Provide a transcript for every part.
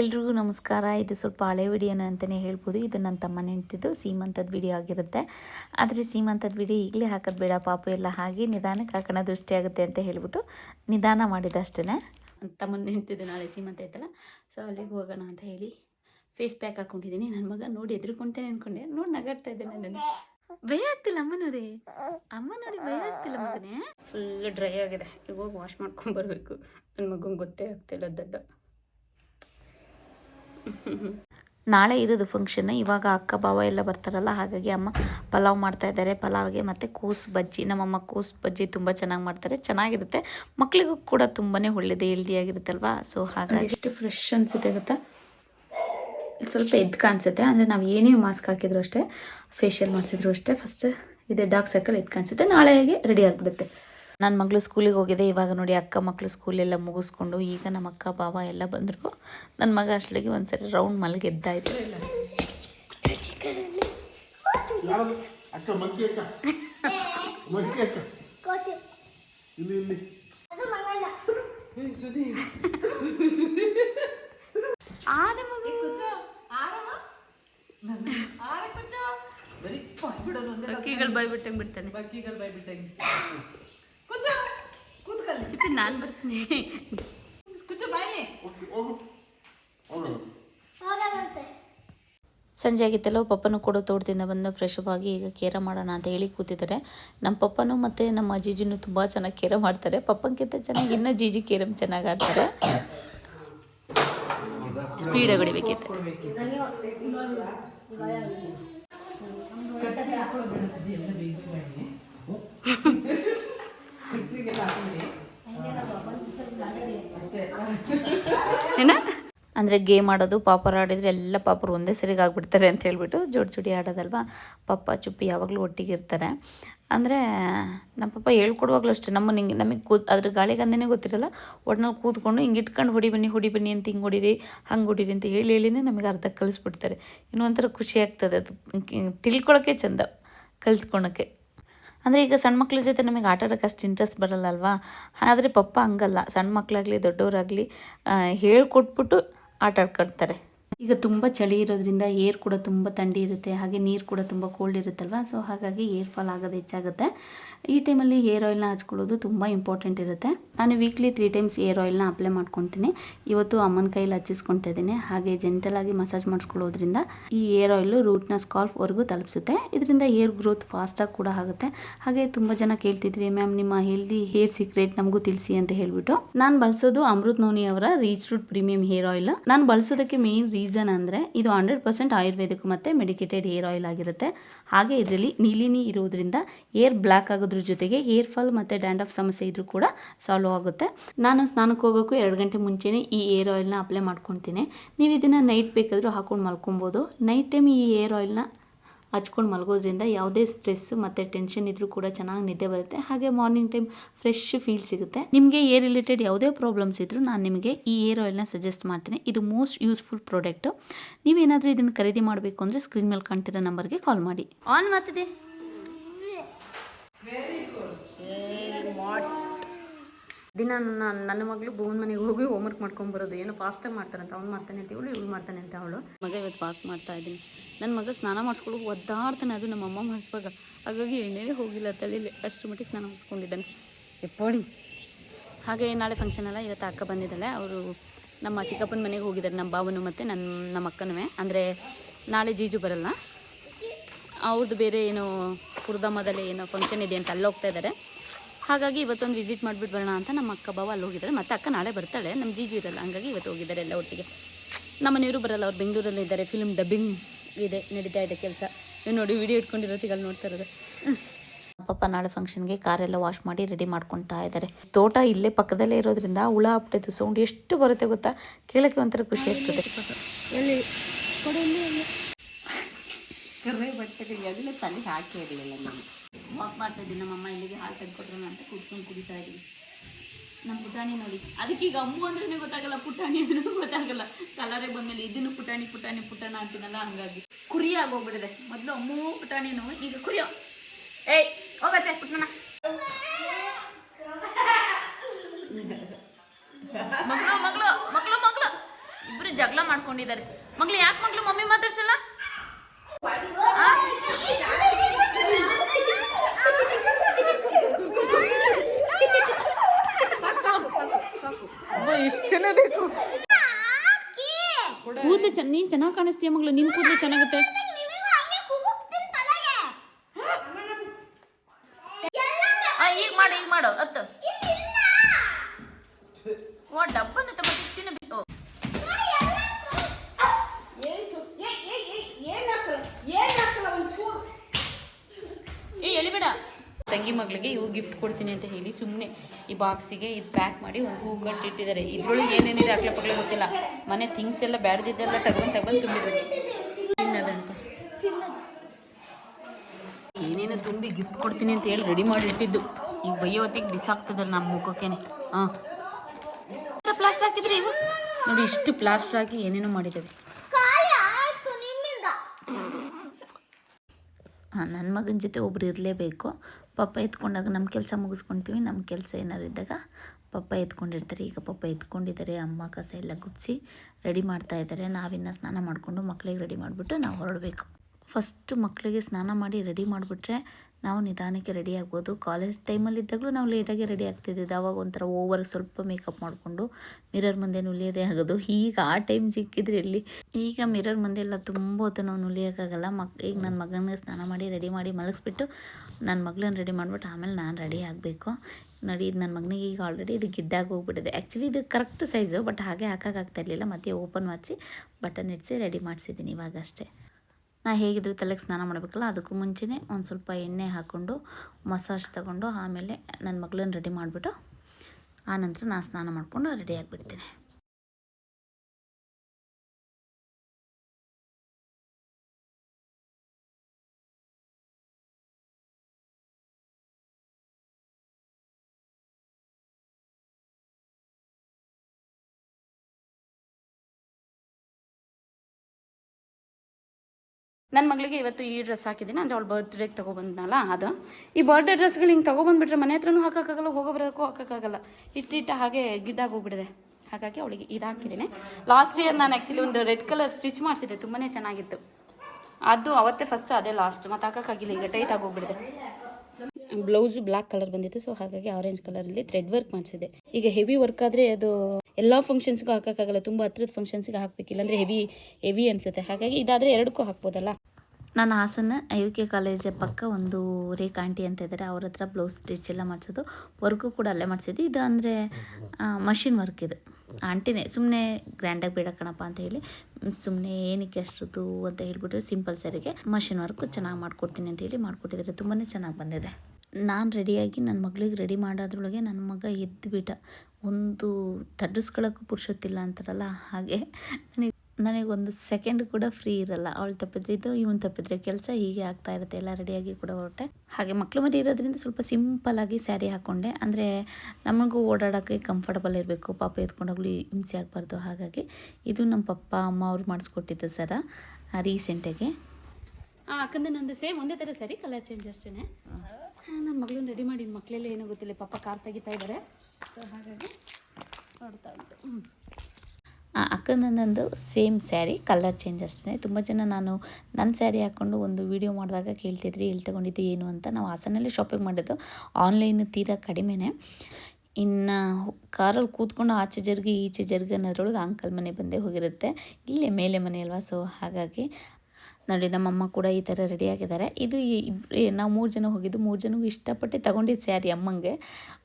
ಎಲ್ರಿಗೂ ನಮಸ್ಕಾರ. ಇದು ಸ್ವಲ್ಪ ಹಳೆ ವಿಡಿಯೋನ ಅಂತಲೇ ಹೇಳ್ಬೋದು. ಇದು ನನ್ನ ತಮ್ಮ ಹೆಂಡ್ತಿದ್ದು ಸೀಮಂತದ ವಿಡಿಯೋ ಆಗಿರುತ್ತೆ. ಆದರೆ ಸೀಮಂತದ ವಿಡಿಯೋ ಈಗಲೇ ಹಾಕೋದು ಬೇಡ ಪಾಪು. ಎಲ್ಲ ಹಾಗೆ ನಿಧಾನಕ್ಕೆ ಹಾಕೋಣ, ದೃಷ್ಟಿ ಆಗುತ್ತೆ ಅಂತ ಹೇಳ್ಬಿಟ್ಟು ನಿಧಾನ ಮಾಡಿದ ಅಷ್ಟೇ ತಮ್ಮನ ಹೆಂಡ್ತಿದ್ದು ನಾಳೆ ಸೀಮಂತ ಐತಲ್ಲ, ಸೊ ಅಲ್ಲಿಗೆ ಹೋಗೋಣ ಅಂತ ಹೇಳಿ ಫೇಸ್ ಪ್ಯಾಕ್ ಹಾಕೊಂಡಿದ್ದೀನಿ. ನನ್ನ ಮಗ ನೋಡಿ ಎದ್ರುಕೊಂತೇನೆ ಅಂದ್ಕೊಂಡೆ ನೋಡಿ ನಗಾಡ್ತಾ ಇದ್ದೇನೆ ನಾನು ಭಯ ಆಗ್ತಿಲ್ಲ ಅಮ್ಮನವ್ರಿ? ಅಮ್ಮ ನೋಡಿ ಭಯ ಆಗ್ತಿಲ್ಲ ಮಗನೇ? ಫುಲ್ ಡ್ರೈ ಆಗಿದೆ. ಈಗ ಹೋಗಿ ವಾಶ್ ಮಾಡ್ಕೊಂಡು ಬರಬೇಕು. ನನ್ನ ಮಗಂಗೆ ಗೊತ್ತೇ ಆಗ್ತಿಲ್ಲ ದಡ್ಡ. ನಾಳೆ ಇರೋದು ಫಂಕ್ಷನ್ ಇವಾಗ ಅಕ್ಕ, ಭಾವ ಎಲ್ಲ ಬರ್ತಾರಲ್ಲ, ಹಾಗಾಗಿ ಅಮ್ಮ ಪಲಾವ್ ಮಾಡ್ತಾ ಇದ್ದಾರೆ. ಪಲಾವ್ಗೆ ಮತ್ತು ಕೂಸು ಬಜ್ಜಿ. ನಮ್ಮಮ್ಮ ಕೂಸು ಬಜ್ಜಿ ತುಂಬ ಚೆನ್ನಾಗಿ ಮಾಡ್ತಾರೆ. ಚೆನ್ನಾಗಿರುತ್ತೆ. ಮಕ್ಕಳಿಗೂ ಕೂಡ ತುಂಬಾ ಒಳ್ಳೆಯದು ಹೆಲ್ದಿಯಾಗಿರುತ್ತಲ್ವಾ ಸೊ ಹಾಗಾಗಿ ಎಷ್ಟು ಫ್ರೆಶ್ ಅನಿಸುತ್ತೆ ಗೊತ್ತಾ? ಸ್ವಲ್ಪ ಎದ್ದು ಕಾಣಿಸುತ್ತೆ ಅಂದರೆ ನಾವು ಏನೇ ಮಾಸ್ಕ್ ಹಾಕಿದ್ರು ಅಷ್ಟೇ ಫೇಶಿಯಲ್ ಮಾಡಿಸಿದ್ರು ಅಷ್ಟೇ ಫಸ್ಟ್ ಇದೆ ಡಾರ್ಕ್ ಸರ್ಕಲ್ ಎದ್ದು ಕಾಣಿಸುತ್ತೆ ನಾಳೆಗೆ ರೆಡಿ ಆಗಿಬಿಡುತ್ತೆ. ನನ್ನ ಮಗಳು ಸ್ಕೂಲಿಗೆ ಹೋಗಿದೆ ಇವಾಗ ನೋಡಿ ಅಕ್ಕ ಮಕ್ಕಳು ಸ್ಕೂಲೆಲ್ಲ ಮುಗಿಸ್ಕೊಂಡು ಈಗ ನಮ್ಮ ಅಕ್ಕ ಬಾವ ಎಲ್ಲ ಬಂದರು. ನನ್ನ ಮಗ ಅಷ್ಟೊಳಗೆ ಒಂದ್ಸರಿ ರೌಂಡ್ ಮಲಗೆದ್ದಾಯ್ತು ಯಾರದು ಅಕ್ಕ ಮಂಕಿ ಅಕ್ಕ. ಮಂಕಿ ಅಕ್ಕ. ಇಲ್ಲಿ ಇಲ್ಲಿ. ಆದ ಮಗು. ಬರೀ ಬಿಡೋದು ಒಂದೇ ಅಕ್ಕಿಗಳು ಬಾಯ್ಬಿಟ್ಟಂಗೆ ಬಿಡ್ತಾನೆ. ಬಕ್ಕಿಗಳು ಚಿಪ್ಪಿ ನಾನು ಬರ್ತೀನಿ. ಸಂಜೆ ಆಗಿತ್ತಲ್ಲ ಪಪ್ಪನೂ ಕೂಡ ತೋಟದಿಂದ ಬಂದು ಫ್ರೆಶ್ ಅಪ್ ಆಗಿ ಈಗ ಕೇರ ಮಾಡೋಣ ಅಂತ ಹೇಳಿ ಕೂತಿದ್ದಾರೆ. ನಮ್ಮ ಪಪ್ಪನೂ ಮತ್ತು ನಮ್ಮ ಜೀಜಿನೂ ತುಂಬ ಚೆನ್ನಾಗಿ ಕೇರ ಮಾಡ್ತಾರೆ. ಪಪ್ಪನಕ್ಕಿಂತ ಚೆನ್ನಾಗಿ ಇನ್ನೂ ಜೀಜಿ ಕೇರಂ ಚೆನ್ನಾಗಿ ಆಡ್ತಾರೆ. ಸ್ಪೀಡಾಗಿ ಹೊಡಿಬೇಕಿತ್ತು ಕಟ್ಟಿಸಿ ಹಾಕೊಳ್ಳೋ ಬೇಡ ಸುದ್ದಿ ಎಲ್ಲ ಬೇಗ ಮಾಡಿ ಕಟ್ಟಿಸಿಗೆಲ್ಲ ಹಾಕೊಳ್ಳಿ ಅಷ್ಟೇ ಏನ? ಅಂದರೆ ಗೇಮ್ ಆಡೋದು, ಪಾಪರ್ ಆಡಿದರೆ ಎಲ್ಲ ಪಾಪರು ಒಂದೇ ಸರಿಗೆ ಆಗ್ಬಿಡ್ತಾರೆ ಅಂತ ಹೇಳ್ಬಿಟ್ಟು ಜೋಡಿ ಜೋಡಿ ಆಡೋದಲ್ವ? ಪಪ್ಪ ಚುಪ್ಪಿ ಯಾವಾಗಲೂ ಒಟ್ಟಿಗೆ ಇರ್ತಾರೆ. ಅಂದರೆ ನಮ್ಮ ಪಪ್ಪ ಹೇಳ್ಕೊಡುವಾಗಲೂ ಅಷ್ಟೇ. ನಮ್ಮ ನಿಂಗೆ, ನಮಗೆ ಕೂದ್ ಅದ್ರ ಗಾಳಿಗಂದೇ ಗೊತ್ತಿರಲ್ಲ. ಒಟ್ನಲ್ಲಿ ಕೂತ್ಕೊಂಡು ಹಿಂಗೆ ಇಟ್ಕೊಂಡು ಹೊಡಿ ಬನ್ನಿ ಹೊಡಿ ಬನ್ನಿ ಅಂತ ಹಿಂಗೆ ಹೊಡಿರಿ, ಹಂಗೆ ಹೊಡೀರಿ ಅಂತ ಹೇಳಿ ಹೇಳಿನೇ ನಮಗೆ ಅರ್ಧ ಕಲಿಸ್ಬಿಡ್ತಾರೆ. ಇನ್ನೊಂಥರ ಖುಷಿ ಆಗ್ತದೆ ಅದು. ತಿಳ್ಕೊಳಕ್ಕೆ ಚಂದ. ಕಲ್ತ್ಕೊಳಕ್ಕೆ. ಅಂದರೆ ಈಗ ಸಣ್ಣ ಮಕ್ಳ ಜೊತೆ ನಮಗೆ ಆಟ ಆಡೋಕೆ ಅಷ್ಟು ಇಂಟ್ರೆಸ್ಟ್ ಬರಲ್ಲ ಅಲ್ವಾ ಆದರೆ ಪಪ್ಪ ಹಂಗಲ್ಲ. ಸಣ್ಣ ಮಕ್ಕಳಾಗಲಿ ದೊಡ್ಡವರಾಗಲಿ ಹೇಳ್ಕೊಟ್ಬಿಟ್ಟು ಆಟ ಆಡ್ಕೊಳ್ತಾರೆ ಈಗ ತುಂಬ ಚಳಿ ಇರೋದ್ರಿಂದ ಏರ್ ಕೂಡ ತುಂಬ ಥಂಡಿ ಇರುತ್ತೆ, ಹಾಗೆ ನೀರು ಕೂಡ ತುಂಬ ಕೋಲ್ಡ್ ಇರುತ್ತಲ್ವ? ಸೊ ಹಾಗಾಗಿ ಏರ್ ಫಾಲ್ ಆಗೋದು ಹೆಚ್ಚಾಗುತ್ತೆ. ಈ ಟೈಮಲ್ಲಿ ಏರ್ ಆಯಿಲ್ನ ಹಚ್ಕೊಳ್ಳೋದು ತುಂಬ ಇಂಪಾರ್ಟೆಂಟ್ ಇರುತ್ತೆ. ನಾನು ವೀಕ್ಲಿ ತ್ರೀ ಟೈಮ್ಸ್ ಏರ್ ಆಯಿಲ್ನ ಅಪ್ಲೈ ಮಾಡ್ಕೊತೀನಿ. ಇವತ್ತು ಅಮ್ಮನ ಕೈಯಲ್ಲಿ ಹಚ್ಚಿಸ್ಕೊಳ್ತಾ ಇದ್ದೀನಿ. ಹಾಗೆ ಆಗಿ ಮಸಾಜ್ ಮಾಡಿಸ್ಕೊಳ್ಳೋದ್ರಿಂದ ಈ ಏರ್ ಆಯಿಲು ರೂಟ್ನ ಸ್ಕಾಲ್ಫ್ವರೆಗೂ ತಲುಪಿಸುತ್ತೆ. ಇದರಿಂದ ಏರ್ ಗ್ರೋತ್ ಫಾಸ್ಟಾಗಿ ಕೂಡ ಆಗುತ್ತೆ. ಹಾಗೆ ತುಂಬ ಜನ ಕೇಳ್ತಿದ್ರಿ ಮ್ಯಾಮ್ ನಿಮ್ಮ ಹೆಲ್ದಿ ಹೇರ್ ಸೀಕ್ರೆಟ್ ನಮಗೂ ತಿಳಿಸಿ ಅಂತ ಹೇಳ್ಬಿಟ್ಟು. ನಾನು ಬಳಸೋದು ಅಮೃತ್ ನೋನಿ ಅವರ rich root premium hair oil ನಾನು ಬಳಸೋದಕ್ಕೆ ಮೇನ್ ರೀಸನ್ ಅಂದರೆ ಇದು ಹಂಡ್ರೆಡ್ ಪರ್ಸೆಂಟ್ ಆಯುರ್ವೇದಿಕ್ ಮತ್ತು ಮೆಡಿಕೇಟೆಡ್ ಏರ್ ಆಯಿಲ್ ಆಗಿರುತ್ತೆ. ಹಾಗೆ ಇದರಲ್ಲಿ ನೀಲಿನಿ ಇರೋದ್ರಿಂದ ಏರ್ ಬ್ಲ್ಯಾಕ್ ಆಗೋದ್ರ ಜೊತೆಗೆ ಏರ್ ಫಾಲ್ ಮತ್ತು ಡ್ಯಾಂಡ್ ಆಫ್ ಸಮಸ್ಯೆ ಇದ್ರೂ ಕೂಡ ಸಾಲ್ವ್ ಆಗುತ್ತೆ. ನಾನು ಸ್ನಾನಕ್ಕೆ ಹೋಗೋಕ್ಕೂ ಎರಡು ಗಂಟೆ ಮುಂಚೆನೇ ಈ ಏರ್ ಆಯಿಲ್ನ ಅಪ್ಲೈ ಮಾಡ್ಕೊತೀನಿ ನೀವು ಇದನ್ನು ನೈಟ್ ಬೇಕಾದರೂ ಹಾಕೊಂಡು ಮಲ್ಕೊಬೋದು. ನೈಟ್ ಟೈಮ್ ಈ ಏರ್ ಆಯಿಲ್ನ ಹಚ್ಕೊಂಡು ಮಲಗೋದ್ರಿಂದ ಯಾವುದೇ ಸ್ಟ್ರೆಸ್ ಮತ್ತು ಟೆನ್ಷನ್ ಇದ್ರೂ ಕೂಡ ಚೆನ್ನಾಗಿ ನಿದ್ದೆ ಬರುತ್ತೆ. ಹಾಗೆ ಮಾರ್ನಿಂಗ್ ಟೈಮ್ ಫ್ರೆಶ್ ಫೀಲ್ ಸಿಗುತ್ತೆ. ನಿಮಗೆ ಏರ್ ರಿಲೇಟೆಡ್ ಯಾವುದೇ ಪ್ರಾಬ್ಲಮ್ಸ್ ಇದ್ದರೂ ನಾನು ನಿಮಗೆ ಈ ಏರ್ ಆಯಿಲ್ನ ಸಜೆಸ್ಟ್ ಮಾಡ್ತೀನಿ. ಇದು ಮೋಸ್ಟ್ ಯೂಸ್ಫುಲ್ ಪ್ರಾಡಕ್ಟು ನೀವೇನಾದರೂ ಇದನ್ನು ಖರೀದಿ ಮಾಡಬೇಕು ಅಂದರೆ ಸ್ಕ್ರೀನ್ ಮೇಲೆ ಕಾಣ್ತಿರೋ ನಂಬರ್ಗೆ ಕಾಲ್ ಮಾಡಿ. ಆನ್ ಮಾಡ್ತಿದೆ ದಿನ ನನ್ನ ನನ್ನ ಮಗಳು ಬೋನ್ ಮನೆಗೆ ಹೋಗಿ ಹೋಮ್ವರ್ಕ್ ಮಾಡ್ಕೊಂಬರೋದು ಏನೋ ಫಾಸ್ಟಾಗಿ ಮಾಡ್ತಾರಂತ ಅವ್ನು ಮಾಡ್ತಾನೆ ಅಂತ ಇವಳು ಇವಳು ಮಾಡ್ತಾನೆ ಅಂತ ಅವಳು. ಮಗ ಇವತ್ತು ವಾಕ್ ಮಾಡ್ತಾ ಇದ್ದೀನಿ. ನನ್ನ ಮಗ ಸ್ನಾನ ಮಾಡಿಸ್ಕೊಳ್ಳೋಕೆ ಒದ್ದಾಡ್ತಾನೆ ಅದು ನಮ್ಮ ಅಮ್ಮ ಮಾಡಿಸ್ವಾಗ. ಹಾಗಾಗಿ ಎಣ್ಣೆನೇ ಹೋಗಿಲ್ಲ ತಲೆಯಲ್ಲಿ ಅಷ್ಟು ಮಟ್ಟಿಗೆ ಸ್ನಾನ ಮಾಡಿಸ್ಕೊಂಡಿದ್ದಾನೆ. ಎಪ್ಪೋಡಿ ಹಾಗೆ ನಾಳೆ ಫಂಕ್ಷನ್ ಎಲ್ಲ ಇವತ್ತು ಅಕ್ಕ ಬಂದಿದ್ದಾಳೆ. ಅವರು ನಮ್ಮ ಚಿಕ್ಕಪ್ಪನ ಮನೆಗೆ ಹೋಗಿದ್ದಾರೆ ನಮ್ಮ ಬಾವನು ಮತ್ತು ನನ್ನ ನಮ್ಮ ಅಕ್ಕನೂ. ಅಂದರೆ ನಾಳೆ ಜೀಜು ಬರಲ್ಲ. ಅವ್ರದ್ದು ಬೇರೆ ಏನೋ ಕುರ್ದಮ್ಮದಲ್ಲಿ ಏನೋ ಫಂಕ್ಷನ್ ಇದೆ ಅಂತ ಅಲ್ಲಿ ಹೋಗ್ತಾ ಇದ್ದಾರೆ. ಹಾಗಾಗಿ ಇವತ್ತೊಂದು ವಿಸಿಟ್ ಮಾಡಿಬಿಟ್ಟು ಬರೋಣ ಅಂತ ನಮ್ಮ ಅಕ್ಕ ಬಾವ ಅಲ್ಲಿ ಹೋಗಿದ್ದಾರೆ. ಮತ್ತು ಅಕ್ಕ ನಾಳೆ ಬರ್ತಾಳೆ. ನಮ್ಮ ಜೀಜು ಇರಲ್ಲ. ಹಂಗಾಗಿ ಇವತ್ತು ಹೋಗಿದ್ದಾರೆ ಎಲ್ಲ ಒಟ್ಟಿಗೆ. ನಮ್ಮ ಮನೆಯವರು ಬರಲ್ಲ. ಅವ್ರು ಬೆಂಗಳೂರಲ್ಲಿ ಇದ್ದಾರೆ ಫಿಲ್ಮ್ ಡಬ್ಬಿಂಗ್ ಇದೆ ನಡೀತಾ ಇದೆ ಕೆಲಸ. ನೀವು ನೋಡಿ ವಿಡಿಯೋ ಇಟ್ಕೊಂಡಿರೋತಿಗೆ ಅಲ್ಲಿ ನೋಡ್ತಾ ಇರೋದು. ಪಪ್ಪ ನಾಳೆ ಫಂಕ್ಷನ್ಗೆ ಕಾರೆಲ್ಲ ವಾಶ್ ಮಾಡಿ ರೆಡಿ ಮಾಡ್ಕೊಳ್ತಾ ಇದ್ದಾರೆ ತೋಟ ಇಲ್ಲೇ ಪಕ್ಕದಲ್ಲೇ ಇರೋದ್ರಿಂದ ಹುಳ ಹಬ್ಬಿಟ್ಟು ಸೌಂಡ್ ಎಷ್ಟು ಬರುತ್ತೆ ಗೊತ್ತಾ? ಕೇಳೋಕ್ಕೆ ಒಂಥರ ಖುಷಿ ಆಗ್ತದೆ. ಎಲ್ಲಿ? ಬಟ್ಟೆ ಬಟ್ಟೆಗೆ ಎಣ್ಣೆ ತಲೆ ಹಾಕಿ ಇರಲಿಲ್ಲ ನಾನು. ವಾಕ್ ಮಾಡ್ತಾ ಇದ್ದೀನಿ. ನಮ್ಮಮ್ಮ ಇಲ್ಲಿಗೆ ಹಾಲು ತೆಗೆದುಕೊಟ್ರೋಣ ಅಂತ ಕುಡ್ಕೊಂಡು ಕುಡಿತಾ ಇದ್ದೀನಿ. ನಮ್ಮ ಪುಟಾಣಿ ನೋಡಿ. ಅದಕ್ಕೆ ಈಗ ಅಮ್ಮು ಅಂದ್ರೆ ಗೊತ್ತಾಗಲ್ಲ, ಪುಟಾಣಿ ಅಂದ್ರೂ ಗೊತ್ತಾಗಲ್ಲ. ಕಲರೇ ಬಂದ್ಮೇಲೆ ಇದನ್ನು ಪುಟಾಣಿ ಪುಟಾಣಿ, ಪುಟಾಣ ಅಂತೀನಲ್ಲ ಹಂಗಾಗಿ. ಕುರಿ ಆಗೋಗ್ಬಿಟ್ಟಿದೆ. ಮೊದಲು ಅಮ್ಮು ಪುಟಾಣಿನೂ ಈಗ ಕುರಿಯೋ. ಏಯ್ ಹೋಗಚ್ಚೆ ಪುಟ್ಟಣ ಮಗಳು ಮಗಳು ಮಗಳು ಮಗಳು. ಇಬ್ರು ಜಗಳ ಮಾಡ್ಕೊಂಡಿದ್ದಾರೆ. ಮಗಳು, ಯಾಕೆ ಮಗಳು? ಮಮ್ಮಿ ಮಾತಾಡ್ಸಲ್ಲ ಎಷ್ಟು ಜನ ಬೇಕು ಕೂದಲು ಚೆನ್ನ ನೀನು ಚೆನ್ನಾಗಿ ಕಾಣಿಸ್ತೀಯ ಮಗಳು? ನಿನ್ನ ಕೂದಲು ಚೆನ್ನಾಗುತ್ತೆ. ಈಗ ಮಾಡು ಈಗ ಮಾಡು ಓ ಏ ಎಳಿಬೇಡ ತಂಗಿ ಮಗಳಿಗೆ ಇವು ಗಿಫ್ಟ್ ಕೊಡ್ತೀನಿ ಅಂತ ಹೇಳಿ ಸುಮ್ಮನೆ ಈ ಬಾಕ್ಸಿಗೆ ಇದು ಪ್ಯಾಕ್ ಮಾಡಿ ಒಂದು ಹೂ ಕಟ್ಟಿಟ್ಟಿದ್ದಾರೆ ಇದ್ರೊಳಗೆ ಏನೇನಿದೆ ಅಕ್ಲೆ ಪಕ್ಲೆ ಗೊತ್ತಿಲ್ಲ. ಮನೆ ಥಿಂಗ್ಸ್ ಎಲ್ಲ ಬ್ಯಾಡ್ದಿದ್ದೆಲ್ಲ ತಗೊಂಡು ತಗೊಂಡು ತುಂಬಿದ್ರು ತಿನ್ನದಂತ. ಏನೇನೋ ತುಂಬಿ ಗಿಫ್ಟ್ ಕೊಡ್ತೀನಿ ಅಂತ ಹೇಳಿ ರೆಡಿ ಮಾಡಿ ಇಟ್ಟಿದ್ದು. ಈಗ ಬೈಯೋ ಹೊತ್ತಿಗೆ ಬಿಸಾಕ್ತಿದ್ದಾರೆ ನಮ್ಮ ಮುಖಕ್ಕೇನೆ. ಹಾಂ ಪ್ಲಾಸ್ಟರ್ ಹಾಕಿದ್ರಿ ಇವು? ನೋಡಿ, ಇಷ್ಟು ಪ್ಲಾಸ್ಟರ್ ಹಾಕಿ ಏನೇನೋ ಮಾಡಿದ್ದೇವೆ. ನನ್ನ ಮಗನ ಜೊತೆ ಒಬ್ರು ಇರಲೇಬೇಕು. ಪಪ್ಪ ಎತ್ಕೊಂಡಾಗ ನಮ್ಮ ಕೆಲಸ ಮುಗಿಸ್ಕೊಂತೀವಿ ನಮ್ಮ ಕೆಲಸ ಏನಾರು ಇದ್ದಾಗ ಪಪ್ಪ ಎತ್ಕೊಂಡಿರ್ತಾರೆ. ಈಗ ಪಪ್ಪ ಎತ್ಕೊಂಡಿದ್ದಾರೆ, ಅಮ್ಮ ಕಸ ಎಲ್ಲ ಗುಡಿಸಿ ರೆಡಿ ಮಾಡ್ತಾ ಇದ್ದಾರೆ. ನಾವಿನ್ನು ಸ್ನಾನ ಮಾಡಿಕೊಂಡು ಮಕ್ಕಳಿಗೆ ರೆಡಿ ಮಾಡಿಬಿಟ್ಟು ನಾವು ಹೊರಡಬೇಕು. ಫಸ್ಟು ಮಕ್ಕಳಿಗೆ ಸ್ನಾನ ಮಾಡಿ ರೆಡಿ ಮಾಡಿಬಿಟ್ರೆ ನಾವು ನಿಧಾನಕ್ಕೆ ರೆಡಿ ಆಗ್ಬೋದು. ಕಾಲೇಜ್ ಟೈಮಲ್ಲಿ ಇದ್ದಾಗಲೂ ನಾವು ಲೇಟಾಗಿ ರೆಡಿ ಆಗ್ತಿದ್ದಿದ್ದು. ಆವಾಗ ಒಂಥರ ಓವರ್ ಸ್ವಲ್ಪ ಮೇಕಪ್ ಮಾಡಿಕೊಂಡು ಮಿರರ್ ಮುಂದೆ ನುಲಿಯೋದೇ ಆಗೋದು. ಈಗ ಆ ಟೈಮ್ ಸಿಕ್ಕಿದ್ರೆ ಇಲ್ಲಿ ಈಗ ಮಿರರ್ ಮುಂದೆ ಎಲ್ಲ ತುಂಬ ಹೊತ್ತು ನಾವು ನುಲಿಯೋಕ್ಕಾಗಲ್ಲ. ಮಕ್, ಈಗ ನನ್ನ ಮಗನಿಗೆ ಸ್ನಾನ ಮಾಡಿ ರೆಡಿ ಮಾಡಿ ಮಲಗಿಸ್ಬಿಟ್ಟು ನನ್ನ ಮಗಳನ್ನ ರೆಡಿ ಮಾಡಿಬಿಟ್ಟು ಆಮೇಲೆ ನಾನು ರೆಡಿ ಆಗಬೇಕು. ನೋಡಿ ಇದು ನನ್ನ ಮಗನಿಗೆ ಈಗ ಆಲ್ರೆಡಿ ಇದು ಗಿಡ್ಡಾಗಿ ಹೋಗ್ಬಿಟ್ಟಿದೆ. ಆ್ಯಕ್ಚುಲಿ ಇದು ಕರೆಕ್ಟ್ ಸೈಜು ಬಟ್ ಹಾಗೆ ಹಾಕೋಕ್ಕಾಗ್ತಾ ಇರಲಿಲ್ಲ. ಮತ್ತೆ ಓಪನ್ ಮಾಡಿಸಿ ಬಟನ್ ಇಡಿಸಿ ರೆಡಿ ಮಾಡಿಸಿದ್ದೀನಿ ಇವಾಗ ಅಷ್ಟೇ. ನಾ ಹೇಗಿದ್ರೆ ತಲೆಗೆ ಸ್ನಾನ ಮಾಡಬೇಕಲ್ಲ, ಅದಕ್ಕೂ ಮುಂಚೆನೇ ಒಂದು ಸ್ವಲ್ಪ ಎಣ್ಣೆ ಹಾಕ್ಕೊಂಡು ಮಸಾಜ್ ತಗೊಂಡು ಆಮೇಲೆ ನನ್ನ ಮಗಳನ್ನ ರೆಡಿ ಮಾಡಿಬಿಟ್ಟು ಆನಂತರ ನಾನು ಸ್ನಾನ ಮಾಡಿಕೊಂಡು ರೆಡಿ ಆಗಿಬಿಡ್ತೀನಿ. ನನ್ನ ಮಗಳಿಗೆ ಇವತ್ತು ಈ ಡ್ರೆಸ್ ಹಾಕಿದ್ದೀನಿ ಅಂದರೆ ಅವಳು ಬರ್ತ್ಡೇಗೆ ತೊಗೊಬಂದ್ನಲ್ಲ ಅದು. ಈ ಬರ್ಡೇ ಡ್ರೆಸ್ಗಳು ಹಿಂಗೆ ತೊಗೊಬಂದ್ಬಿಟ್ರೆ ಮನೆ ಹತ್ರನೂ ಹಾಕೋಕ್ಕಾಗಲ್ಲ, ಹೋಗೋ ಬರೋಕ್ಕೂ ಹಾಕೋಕ್ಕಾಗಲ್ಲ. ಇಟ್ಟಿಟ್ಟು ಹಾಗೆ ಗಿಡ್ಡಾಗಿ ಹಾಗಾಗಿ ಅವಳಿಗೆ ಇದು ಹಾಕಿದ್ದೀನಿ ಲಾಸ್ಟ್ ಇಯರ್ ನಾನು ಆ್ಯಕ್ಚುಲಿ ಒಂದು ರೆಡ್ ಕಲರ್ ಸ್ಟಿಚ್ ಮಾಡಿಸಿದ್ದೆ ತುಂಬಾ ಚೆನ್ನಾಗಿತ್ತು. ಅದು ಅವತ್ತೇ ಫಸ್ಟ್ ಅದೇ ಲಾಸ್ಟ್ ಮತ್ತು ಹಾಕೋಕ್ಕಾಗಿಲ್ಲ, ಈಗ ಟೈಟ್ ಆಗಿ ಹೋಗ್ಬಿಟ್ಟಿದೆ. ಬ್ಲೌಸು ಬ್ಲ್ಯಾಕ್ ಕಲರ್ ಬಂದಿತ್ತು ಸೊ ಹಾಗಾಗಿ ಆರೆಂಜ್ ಕಲರಲ್ಲಿ ಥ್ರೆಡ್ ವರ್ಕ್ ಮಾಡಿಸಿದೆ ಈಗ ಹೆವಿ ವರ್ಕ್ ಆದರೆ ಅದು ಎಲ್ಲ ಫಂಕ್ಷನ್ಸ್ಗೂ ಹಾಕೋಕ್ಕಾಗಲ್ಲ, ತುಂಬ ಹತ್ರದ ಫಂಕ್ಷನ್ಸ್ಗೆ ಹಾಕಬೇಕಿಲ್ಲ ಅಂದರೆ ಹೆವಿ ಹೆವಿ ಅನಿಸುತ್ತೆ. ಹಾಗಾಗಿ ಇದಾದರೆ ಎರಡಕ್ಕೂ ಹಾಕ್ಬೋದಲ್ಲ? ನಾನು ಹಾಸನ ಯು ಕೆ ಕಾಲೇಜ್ ಪಕ್ಕ ಒಂದು ರೇಖಾ ಆಂಟಿ ಅಂತ ಇದ್ದಾರೆ ಅವ್ರ ಹತ್ರ ಬ್ಲೌಸ್ ಸ್ಟಿಚ್ ಎಲ್ಲ ಮಾಡಿಸೋದು. ವರ್ಕು ಕೂಡ ಅಲ್ಲೇ ಮಾಡಿಸಿದ್ದು. ಇದು ಅಂದರೆ ಮಷಿನ್ ವರ್ಕ್ ಇದು. ಆಂಟಿನೇ ಸುಮ್ಮನೆ ಗ್ರ್ಯಾಂಡಾಗಿ ಬೇಡ ಕಣಪ್ಪ ಅಂತ ಹೇಳಿ ಸುಮ್ಮನೆ ಏನಕ್ಕೆ ಅಷ್ಟೊತ್ತು ಅಂತ ಹೇಳ್ಬಿಟ್ಟು ಸಿಂಪಲ್ ಸರಿಗೆ ಮಷಿನ್ ವರ್ಕು ಚೆನ್ನಾಗಿ ಮಾಡ್ಕೊಡ್ತೀನಿ ಅಂತ ಹೇಳಿ ಮಾಡಿಕೊಟ್ಟಿದ್ದಾರೆ. ತುಂಬಾ ಚೆನ್ನಾಗಿ ಬಂದಿದೆ. ನಾನು ರೆಡಿಯಾಗಿ ನನ್ನ ಮಗಳಿಗೆ ರೆಡಿ ಮಾಡೋದ್ರೊಳಗೆ ನನ್ನ ಮಗ ಎದ್ದುಬಿಟ್ಟ ಒಂದು ತಡ್ಡಿಸ್ಕೊಳ್ಳೋಕ್ಕೂ ಪುರುಷೊತ್ತಿಲ್ಲ ಅಂತಾರಲ್ಲ ಹಾಗೆ. ನನಗೆ ನನಗೊಂದು ಸೆಕೆಂಡ್ ಕೂಡ ಫ್ರೀ ಇರಲ್ಲ. ಅವಳು ತಪ್ಪಿದ್ರಿದ್ದು ಇವನು ತಪ್ಪಿದ್ರೆ ಕೆಲಸ ಹೀಗೆ ಆಗ್ತಾ ಇರುತ್ತೆ. ಎಲ್ಲ ರೆಡಿಯಾಗಿ ಕೂಡ ಹೊರಟೆ. ಹಾಗೆ ಮಕ್ಕಳು ಮರಿ ಇರೋದ್ರಿಂದ ಸ್ವಲ್ಪ ಸಿಂಪಲ್ಲಾಗಿ ಸ್ಯಾರಿ ಹಾಕ್ಕೊಂಡೆ ಅಂದರೆ ನಮಗೂ ಓಡಾಡೋಕ್ಕೆ ಕಂಫರ್ಟಬಲ್ ಇರಬೇಕು. ಪಾಪ ಎತ್ಕೊಂಡೋಗ್ಲಿ ಹಿಂಸೆ ಆಗಬಾರ್ದು. ಹಾಗಾಗಿ ಇದು ನಮ್ಮ ಪಪ್ಪ ಅಮ್ಮ ಅವ್ರು ಮಾಡಿಸ್ಕೊಟ್ಟಿದ್ದು ಸರ ರೀಸೆಂಟಾಗಿ ಹಾಂ ಅಕ್ಕಂದ ನಂದು ಸೇಮ್ ಒಂದೇ ಥರ ಸರಿ ಕಲರ್ ಚೇಂಜ್ ಅಷ್ಟೇ ನನ್ನ ಮಗಳನ್ನ ರೆಡಿ ಮಾಡಿದ ಮಕ್ಕಳೆಲ್ಲ ಏನೋ ಗೊತ್ತಿಲ್ಲ, ಪಾಪ ಕಾರ್ ತೆಗಿತಾ ಇದ್ದಾರೆ ಸೊ ಹಾಗಾಗಿ ನೋಡ್ತಾ ಉಂಟು. ಹ್ಞೂ ಅಕ್ಕನ ನಂದು ಸೇಮ್ ಸ್ಯಾರಿ ಕಲರ್ ಚೇಂಜ್ ಅಷ್ಟೇ ತುಂಬ ಜನ ನಾನು ನನ್ನ ಸ್ಯಾರಿ ಹಾಕ್ಕೊಂಡು ಒಂದು ವಿಡಿಯೋ ಮಾಡಿದಾಗ ಕೇಳ್ತಿದ್ರಿ, ಎಲ್ಲಿ ತೊಗೊಂಡಿದ್ದು, ಏನು ಅಂತ. ನಾವು ಹಾಸನಲ್ಲೇ ಶಾಪಿಂಗ್ ಮಾಡಿದ್ದು. ಆನ್ಲೈನ್ ತೀರಾ ಕಡಿಮೆನೇ. ಇನ್ನು ಕಾರಲ್ಲಿ ಕೂತ್ಕೊಂಡು ಆಚೆ ಜರ್ಗಿ, ಈಚೆ ಜರ್ಗಿ ಅನ್ನೋದ್ರೊಳಗೆ ಅಂಕಲ್ ಮನೆ ಬಂದೇ ಹೋಗಿರುತ್ತೆ. ಇಲ್ಲೇ ಮೇಲೆ ಮನೆ ಅಲ್ವಾ? ಸೊ ಹಾಗಾಗಿ ನೋಡಿ ನಮ್ಮಮ್ಮ ಕೂಡ ಈ ಥರ ರೆಡಿ ಆಗಿದ್ದಾರೆ. ಇದು ನಾವು ಮೂರು ಜನ ಹೋಗಿದ್ದು, ಮೂರು ಜನಗೂ ಇಷ್ಟಪಟ್ಟು ತೊಗೊಂಡಿದ್ದು ಸ್ಯಾರಿ ಅಮ್ಮಂಗೆ.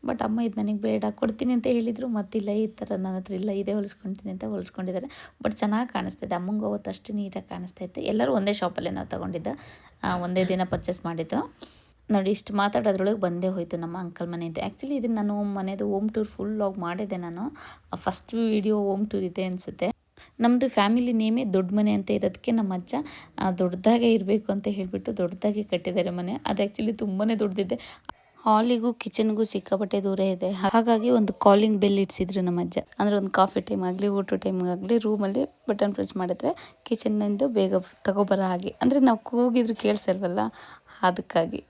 ಬಟ್ ಅಮ್ಮ ಇದು ನನಗೆ ಬೇಡ, ಕೊಡ್ತೀನಿ ಅಂತ ಹೇಳಿದರು, ಮತ್ತಿಲ್ಲ, ಈ ಥರ ನನ್ನ ಹತ್ರ ಇಲ್ಲ, ಇದೇ ಹೊಲಿಸ್ಕೊಳ್ತೀನಿ ಅಂತ ಹೊಲಿಸ್ಕೊಂಡಿದ್ದಾರೆ. ಬಟ್ ಚೆನ್ನಾಗಿ ಕಾಣಿಸ್ತಿದೆ ಅಮ್ಮಂಗೆ ಅವತ್ತು ಅಷ್ಟು ನೀಟಾಗಿ ಕಾಣಿಸ್ತಾ ಇತ್ತು. ಎಲ್ಲರೂ ಒಂದೇ ಶಾಪಲ್ಲೇ ನಾವು ತೊಗೊಂಡಿದ್ದು. ಒಂದೇ ದಿನ ಪರ್ಚೇಸ್ ಮಾಡಿದ್ದು. ನೋಡಿ, ಇಷ್ಟು ಮಾತಾಡೋದ್ರೊಳಗೆ ಬಂದೇ ಹೋಯಿತು ನಮ್ಮ ಅಂಕಲ್ ಮನೆಯದು. ಆ್ಯಕ್ಚುಲಿ ಇದನ್ನು ನಾನು ಮನೆಯದು ಓಮ್ ಟೂರ್ ಫುಲ್ ಆಗಿ ಮಾಡಿದ್ದೆ ನಾನು. ಫಸ್ಟ್ ವಿಡಿಯೋ ಓಮ್ ಟೂರ್ ಇದೆ ಅನಿಸುತ್ತೆ. ನಮ್ಮದು ಫ್ಯಾಮಿಲಿ ನೇಮೇ ದೊಡ್ಡ ಮನೆ ಅಂತ ಇರೋದಕ್ಕೆ ನಮ್ಮ ಅಜ್ಜ ದೊಡ್ಡದಾಗೆ ಇರಬೇಕು ಅಂತ ಹೇಳಿಬಿಟ್ಟು ದೊಡ್ಡದಾಗಿ ಕಟ್ಟಿದ್ದಾರೆ ಮನೆ. ಅದು ಆ್ಯಕ್ಚುಲಿ ತುಂಬಾ ದೊಡ್ಡದಿದೆ. ಹಾಲಿಗೂ ಕಿಚನ್ಗೂ ಸಿಕ್ಕಾಪಟ್ಟೆ ದೂರ ಇದೆ. ಹಾಗಾಗಿ ಒಂದು ಕಾಲಿಂಗ್ ಬೆಲ್ ಇಡ್ಸಿದ್ರು ನಮ್ಮ ಅಜ್ಜ. ಅಂದರೆ ಒಂದು ಕಾಫಿ ಟೈಮ್ ಆಗಲಿ ಊಟ ಟೈಮ್ ಆಗಲಿ ರೂಮಲ್ಲಿ ಬಟನ್ ಪ್ರೆಸ್ ಮಾಡಿದ್ರೆ ಕಿಚನ್ನಿಂದ ಬೇಗ ತಗೊಬರೋ ಹಾಗೆ. ಅಂದರೆ ನಾವು ಕೂಗಿದ್ರು ಕೇಳಿಸಲ್ವಲ್ಲ? ಅದಕ್ಕಾಗಿ.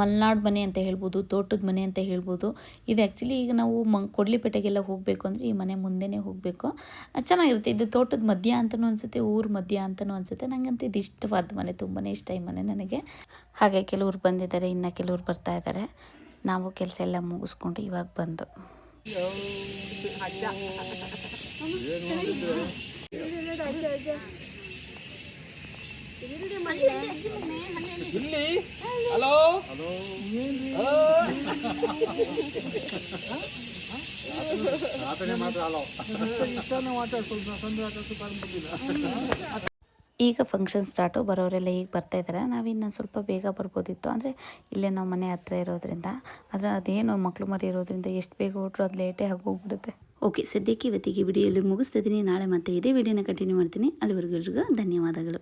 ಮಲೆನಾಡು ಮನೆ ಅಂತ ಹೇಳ್ಬೋದು ತೋಟದ ಮನೆ ಅಂತ ಹೇಳ್ಬೋದು. ಇದು ಆ್ಯಕ್ಚುಲಿ ಈಗ ನಾವು ಮಂಗ್ ಕೊಡ್ಲಿಪೇಟೆಗೆಲ್ಲ ಹೋಗಬೇಕು ಅಂದರೆ ಈ ಮನೆ ಮುಂದೆನೇ ಹೋಗಬೇಕು. ಚೆನ್ನಾಗಿರುತ್ತೆ. ಇದು ತೋಟದ ಮಧ್ಯ ಅಂತಲೂ ಅನಿಸುತ್ತೆ ಊರ ಮಧ್ಯ ಅಂತಲೂ ಅನಿಸುತ್ತೆ. ನನಗಂತೂ ಇದು ಇಷ್ಟವಾದ ಮನೆ ತುಂಬಾ ಇಷ್ಟ ಈ ಮನೆ ನನಗೆ. ಹಾಗೆ ಕೆಲವ್ರು ಬಂದಿದ್ದಾರೆ ಇನ್ನು ಕೆಲವ್ರು ಬರ್ತಾ ಇದ್ದಾರೆ. ನಾವು ಕೆಲಸ ಎಲ್ಲ ಮುಗಿಸ್ಕೊಂಡು ಇವಾಗ ಬಂದು. ಈಗ ಫಂಕ್ಷನ್ ಸ್ಟಾರ್ಟು ಬರೋರೆಲ್ಲ ಈಗ ಬರ್ತಾ ಇದ್ದಾರೆ ನಾವಿನ್ನು ಸ್ವಲ್ಪ ಬೇಗ ಬರ್ಬೋದಿತ್ತು. ಅಂದರೆ ಇಲ್ಲೇ ನಾವು ಮನೆ ಹತ್ರ ಇರೋದ್ರಿಂದ. ಆದರೆ ಅದೇನು ಮಕ್ಳು ಮರಿ ಇರೋದ್ರಿಂದ ಎಷ್ಟು ಬೇಗ ಹೊಟ್ರು ಅದು ಲೇಟೇ ಆಗೋಗ್ಬಿಡುತ್ತೆ ಓಕೆ ಸದ್ಯಕ್ಕೆ ಇವತ್ತಿಗೆ ವಿಡಿಯೋ ಇಲ್ಲಿಗೆ ನಾಳೆ ಮತ್ತೆ ಇದೇ ವಿಡಿಯೋನ ಕಂಟಿನ್ಯೂ ಮಾಡ್ತೀನಿ. ಅಲ್ಲಿವರೆಗೂ ಧನ್ಯವಾದಗಳು.